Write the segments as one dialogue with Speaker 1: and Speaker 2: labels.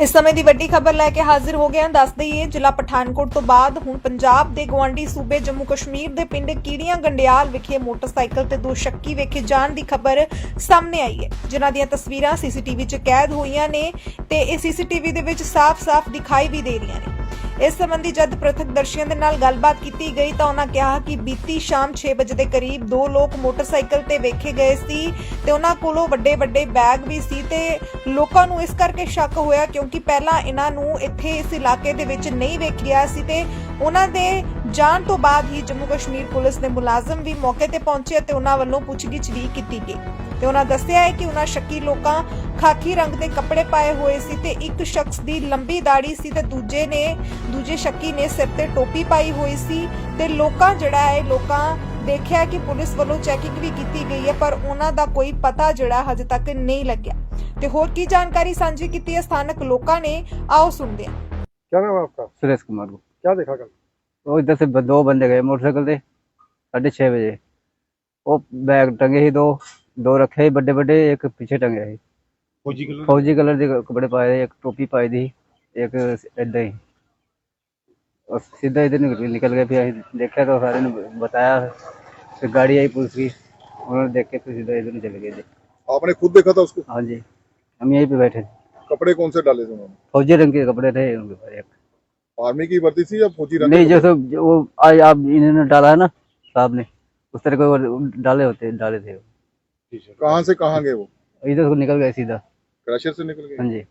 Speaker 1: ਇਸ ਸਮੇਂ ਦੀ ਵੱਡੀ ਖਬਰ ਲੈ ਕੇ ਹਾਜ਼ਰ ਹੋ ਗਏ ਹਾਂ। ਦੱਸ ਦਈਏ, ਜ਼ਿਲ੍ਹਾ ਪਠਾਨਕੋਟ ਤੋਂ ਬਾਅਦ ਹੁਣ ਪੰਜਾਬ ਦੇ ਗਵਾਂਢੀ ਸੂਬੇ ਜੰਮੂ ਕਸ਼ਮੀਰ ਦੇ ਪਿੰਡ ਕੀੜੀਆਂ ਗੰਡਿਆਲ ਵਿਖੇ ਮੋਟਰਸਾਈਕਲ ਤੇ ਦੋ ਸ਼ੱਕੀ ਵੇਖੇ ਜਾਣ ਦੀ ਖਬਰ ਸਾਹਮਣੇ ਆਈ ਹੈ, ਜਿਨ੍ਹਾਂ ਦੀਆਂ ਤਸਵੀਰਾਂ ਸੀਸੀਟੀਵੀ 'ਚ ਕੈਦ ਹੋਈਆਂ ਨੇ ਤੇ ਇਹ ਸੀਸੀਟੀਵੀ ਦੇ ਵਿੱਚ ਸਾਫ਼-ਸਾਫ਼ ਦਿਖਾਈ ਵੀ ਦੇ ਰਹੀਆਂ ਨੇ। ਇਸ ਸੰਬੰਧੀ ਜਦ ਪ੍ਰਤੱਖਦਰਸ਼ੀਆਂ ਦੇ ਨਾਲ ਗੱਲਬਾਤ ਕੀਤੀ ਗਈ ਤਾਂ ਉਹਨਾਂ ਕਿਹਾ ਕਿ ਬੀਤੀ ਸ਼ਾਮ 6 ਵਜੇ ਦੇ ਕਰੀਬ ਦੋ ਲੋਕ ਮੋਟਰਸਾਈਕਲ ਤੇ ਵੇਖੇ ਗਏ ਸੀ ਤੇ ਉਹਨਾਂ ਕੋਲੋਂ ਵੱਡੇ ਵੱਡੇ ਬੈਗ ਵੀ ਸੀ ਤੇ ਲੋਕਾਂ ਨੂੰ ਇਸ ਕਰਕੇ ਸ਼ੱਕ ਹੋਇਆ ਕਿਉਂਕਿ ਪਹਿਲਾਂ ਇਹਨਾਂ ਨੂੰ ਇੱਥੇ ਇਸ ਇਲਾਕੇ ਦੇ ਵਿੱਚ ਨਹੀਂ ਵੇਖਿਆ ਸੀ ਤੇ ਉਹਨਾਂ ਦੇ ਜਾਣ ਤੋਂ ਬਾਅਦ ਹੀ ਜੰਮੂ ਕਸ਼ਮੀਰ ਪੁਲਿਸ ਦੇ ਮੁਲਾਜ਼ਮ ਵੀ ਮੌਕੇ ਤੇ ਪਹੁੰਚੇ ਤੇ ਉਹਨਾਂ ਵੱਲੋਂ ਪੁੱਛਗਿੱਛ ਵੀ ਕੀਤੀ ਗਈ। ਤੇ ਉਹਨਾਂ ਦੱਸਿਆ ਹੈ ਕਿ ਉਹਨਾਂ ਸ਼ੱਕੀ ਲੋਕਾਂ ਖਾਕੀ ਰੰਗ ਦੇ ਕੱਪੜੇ ਪਾਏ ਹੋਏ ਸੀ ਤੇ ਇੱਕ ਸ਼ਖਸ ਦੀ ਲੰਬੀ ਦਾੜੀ ਸੀ ਤੇ ਦੂਜੇ ਨੇ ਦੂਜੇ ਸ਼ੱਕੀ ਨੇ ਸਿਰ ਤੇ ਟੋਪੀ ਪਾਈ ਹੋਈ ਸੀ ਤੇ ਲੋਕਾਂ ਜਿਹੜਾ ਹੈ ਲੋਕਾਂ ਦੇਖਿਆ ਕਿ ਪੁਲਿਸ ਵੱਲੋਂ ਚੈਕਿੰਗ ਵੀ ਕੀਤੀ ਗਈ ਹੈ ਪਰ ਉਹਨਾਂ ਦਾ ਕੋਈ ਪਤਾ ਜਿਹੜਾ ਹਜੇ ਤੱਕ ਨਹੀਂ ਲੱਗਿਆ ਤੇ ਹੋਰ ਕੀ ਜਾਣਕਾਰੀ ਸਾਂਝੀ ਕੀਤੀ ਹੈ ਸਥਾਨਕ ਲੋਕਾਂ ਨੇ ਆਓ ਸੁਣਦੇ ਹਾਂ
Speaker 2: क्या नाम है आपका
Speaker 3: सुरेश कुमार को
Speaker 2: क्या देखा कल
Speaker 3: वो इधर से ब- दो बंदे गए मोटरसाइकिल से साढ़े छः बजे वो बैग टंगे ही दो दो रखे ही बड़े बड़े एक पीछे टंगे ही
Speaker 2: फौजी कलर
Speaker 3: फौजी कलर के कपड़े पाए थे एक टोपी पाई थी एक इधर ही और सीधा इधर निकल निकल गए फिर ਅਸੀਂ देखा तो सारे ने बताया फिर गाड़ी आई पुलिस की उन्होंने देख के फिर सीधा इधर ही चले गए थे
Speaker 4: आपने खुद देखा था उसको
Speaker 3: हाँ जी हम यहीं पे बैठे थे
Speaker 4: कपड़े कौन से डाले थे उन्होंने
Speaker 3: फौजी रंग के कपड़े थे उनके ऊपर एक
Speaker 4: आर्मी की वर्दी थी या फौजी रंग
Speaker 3: नहीं
Speaker 4: के
Speaker 3: जैसे जो वो आज आप इन्होंने डाला है ना साहब ने उस तरह के वो डाले होते डाले थे वो।
Speaker 4: कपड़े? कहाँ से कहाँ गए वो
Speaker 3: इधर से निकल गए सीधा
Speaker 4: क्रशर से निकल गए
Speaker 3: हाँ जी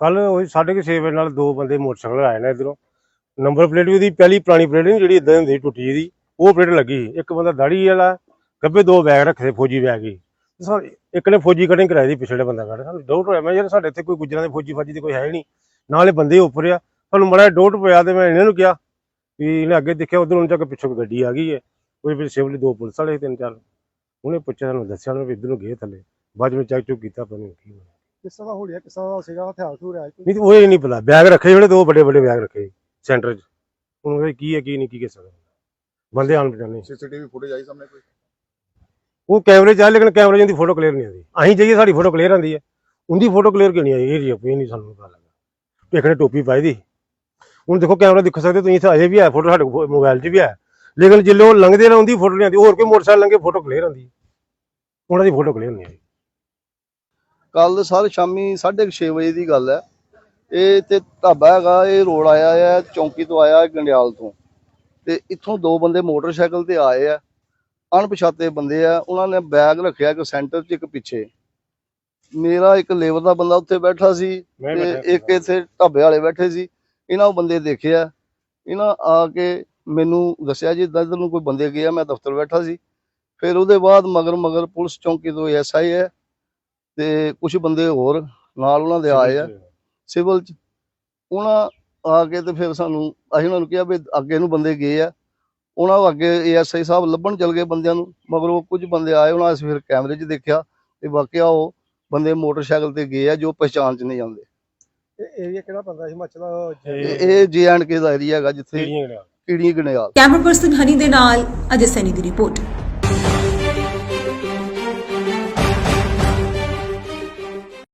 Speaker 2: ਕੱਲ ਉਹ 6:30 ਵਜੇ ਨਾਲ ਦੋ ਬੰਦੇ ਮੋਟਰਸਾਈਕਲ ਆਏ ਨੇ ਇਧਰੋਂ ਨੰਬਰ ਪਲੇਟ ਵੀ ਉਹਦੀ ਪਹਿਲੀ ਪੁਰਾਣੀ ਪਲੇਟ ਨਹੀਂ ਜਿਹੜੀ ਇਦਾਂ ਹੁੰਦੀ ਸੀ ਟੁੱਟੀ ਜਿਹੀ ਉਹ ਪਲੇਟ ਲੱਗੀ ਸੀ। ਇੱਕ ਬੰਦਾ ਦਾੜੀ ਵਾਲਾ ਗੱਬੇ ਦੋ ਬੈਗ ਰੱਖੇ ਫੌਜੀ ਬੈਗ ਹੀ ਤੇ ਸਾ- ਇੱਕ ਨੇ ਫੌਜੀ ਕਟਿੰਗ ਕਰਾਈ ਦੀ ਪਿਛਲੇ ਬੰਦਾ ਕੱਢ ਸਾਨੂੰ ਡਾਊਟ ਹੋਇਆ ਮੈਂ ਯਾਰ ਸਾਡੇ ਇੱਥੇ ਕੋਈ ਗੁੱਜਰਾਂ ਦੇ ਫੌਜੀ ਫਾਜੀ ਦੀ ਕੋਈ ਹੈ ਹੀ ਨਹੀਂ ਨਾਲੇ ਬੰਦੇ ਉੱਪਰ ਆ ਸਾਨੂੰ ਬੜਾ ਡਾਊਟ ਪਿਆ ਤੇ ਮੈਂ ਇਹਨਾਂ ਨੂੰ ਕਿਹਾ ਵੀ ਇਹਨੇ ਅੱਗੇ ਦੇਖਿਆ ਉਧਰ ਉਹਨਾਂ ਚੱਕ ਪਿੱਛੋਂ ਕੋਈ ਗੱਡੀ ਆ ਗਈ ਹੈ ਕੋਈ ਫਿਰ ਸਿਵਲ ਦੋ ਪੁਲਿਸ ਵਾਲੇ ਸੀ ਤਿੰਨ ਚਾਰ ਉਹਨੇ ਪੁੱਛਿਆ ਤੁਹਾਨੂੰ ਦੱਸਿਆ ਉਹਨੇ ਵੀ ਇੱਧਰ ਨੂੰ ਗਏ ਥੱਲੇ। ਬਾਅਦ ਵਿੱਚ ਚੈੱਕ ਚੁੱਕ ਕੀਤਾ ਪਤਾ ਨਹੀਂ ਕੀ ਹੋਇਆ।
Speaker 5: ਕਿਸ ਤਰ੍ਹਾਂ ਹੋਲਿਆ ਕਿਸ ਹਥਿਆਰ ਥੂ ਰਿਹਾ
Speaker 2: ਨਹੀਂ ਉਹ ਇਹ ਨਹੀਂ ਪਤਾ ਬੈਗ ਰੱਖੇ ਜਿਹੜੇ ਦੋ ਵੱਡੇ ਵੱਡੇ ਬੈਗ ਰੱਖੇ ਸੈਂਟਰ 'ਚ। ਹੁਣ ਉਹ ਕੀ ਹੈ ਕੀ ਨਹੀਂ ਕੀ ਕਿਸ ਤਰ੍ਹਾਂ ਬੰਦੇ ਆਣ ਪਛਾਣੇ।
Speaker 4: ਸੀਸੀਟੀਵੀ ਫੁਟੇਜ ਆਈ ਸਾਹਮਣੇ ਕੋਈ?
Speaker 2: ਉਹ ਕੈਮਰੇ 'ਚ ਆ ਲੇਕਿਨ ਕੈਮਰੇ 'ਚ ਫੋਟੋ ਕਲੀਅਰ ਨਹੀਂ ਆਉਂਦੀ। ਅਸੀਂ ਜਾਈਏ ਸਾਡੀ ਫੋਟੋ ਕਲੀਅਰ ਆਉਂਦੀ ਹੈ। ਉਹਦੀ ਫੋਟੋ ਕਲੀਅਰ ਕਿਉਂ ਨਹੀਂ ਆਈ? ਇਹ ਜੀ ਨਹੀਂ ਸਾਨੂੰ ਪਤਾ ਲੱਗਾ। ਦੇਖਣੇ ਟੋਪੀ ਪਾਈ ਦੀ। ਹੁਣ ਦੇਖੋ ਕੈਮਰਾ ਦੇਖ ਸਕਦੇ ਤੁਸੀਂ ਇੱਥੇ ਅਜੇ ਵੀ ਹੈ ਫੋਟੋ ਸਾਡੇ ਮੋਬਾਈਲ 'ਚ ਵੀ ਹੈ। ਲੇਕਿਨ ਜਿੱਲੇ ਉਹ ਲੰਘਦੇ ਨੇ ਉਹਦੀ ਫੋਟੋ ਨਹੀਂ ਆਉਂਦੀ ਹੋਰ ਕੋਈ ਮੋਟਰਸਾਈਕਲ ਲੰਘੇ ਫੋਟੋ ਕਲੀਅਰ ਆਉਂਦੀ। ਉਹਨਾਂ ਦੀ ਫੋਟੋ ਕਲੀਅਰ ਨਹੀਂ ਆਈ
Speaker 6: ਕੱਲ ਸਰ ਸ਼ਾਮੀ 6:30 ਵਜੇ ਦੀ ਗੱਲ ਹੈ। ਇਹ ਤੇ ਢਾਬਾ ਹੈਗਾ ਇਹ ਰੋਡ ਆਇਆ ਹੈ ਚੌਂਕੀ ਤੋਂ ਆਇਆ ਗੰਡਿਆਲ ਤੋਂ। ਤੇ ਇੱਥੋਂ ਦੋ ਬੰਦੇ ਮੋਟਰਸਾਈਕਲ ਤੇ ਆਏ ਆ। ਅਣਪਛਾਤੇ ਬੰਦੇ ਆ ਉਹਨਾਂ ਨੇ ਬੈਗ ਰੱਖਿਆ ਇੱਕ ਸੈਂਟਰ 'ਚ ਇੱਕ ਪਿੱਛੇ। ਮੇਰਾ ਇੱਕ ਲੇਬਰ ਦਾ ਬੰਦਾ ਉੱਥੇ ਬੈਠਾ ਸੀ ਤੇ ਇੱਕ ਇੱਥੇ ਢਾਬੇ ਵਾਲੇ ਬੈਠੇ ਸੀ। ਇਹਨਾਂ ਬੰਦੇ ਦੇਖਿਆ। ਇਹਨਾਂ ਆ ਕੇ ਮੈਨੂੰ ਦੱਸਿਆ ਜੀ ਇੱਦਾਂ ਇੱਧਰ ਨੂੰ ਕੋਈ ਬੰਦੇ ਗਏ ਆ ਮੈਂ ਦਫ਼ਤਰ ਬੈਠਾ ਸੀ। ਫਿਰ ਉਹਦੇ ਬਾਅਦ ਮਗਰ ਮਗਰ ਪੁਲਿਸ ਚੌਂਕੀ ਤੋਂ ਐਸਆਈ ਹੈ ਤੇ ਕੁਝ ਬੰਦੇ ਹੋਰ ਨਾਲ ਉਹਨਾਂ ਦੇ ਆਏ ਆ ਸਿਵਲ ਚ। ਉਹਨਾਂ ਆ ਕੇ ਤੇ ਫਿਰ ਸਾਨੂੰ ਅਸੀਂ ਉਹਨਾਂ ਨੂੰ ਕਿਹਾ ਵੀ ਅੱਗੇ ਨੂੰ ਬੰਦੇ ਗਏ ਆ। ਉਹਨਾਂ ਨੂੰ ਅੱਗੇ ਏਐਸਆਈ ਸਾਹਿਬ ਲੱਭਣ ਚਲ ਗਏ ਬੰਦਿਆਂ ਨੂੰ ਮਗਰ ਉਹ ਕੁਝ ਬੰਦੇ ਆਏ ਉਹਨਾਂ ਅਸੀਂ ਫਿਰ ਕੈਮਰੇ 'ਚ ਦੇਖਿਆ ਤੇ ਵਾਕਿਆ ਉਹ ਬੰਦੇ ਮੋਟਰਸਾਈਕਲ ਤੇ ਗਏ ਆ ਜੋ ਪਛਾਣ 'ਚ ਨਹੀਂ ਜਾਂਦੇ
Speaker 5: ਇਹ ਏਰੀਆ ਕਿਹੜਾ ਪੈਂਦਾ ਹਿਮਾਚਲ
Speaker 6: ਇਹ ਜੇ ਐਂਡ ਕੇ ਦਾ ਏਰੀਆ ਹੈਗਾ ਜਿੱਥੇ
Speaker 2: ਕਿਹੜੀਆਂ
Speaker 6: ਗਣਿਆਲ
Speaker 7: ਕੈਮਰਾ ਪਰਸਨ ਹਨੀ ਦੇ ਨਾਲ ਅਜੇ ਸੈਨੀ ਦੀ ਰਿਪੋਰਟ।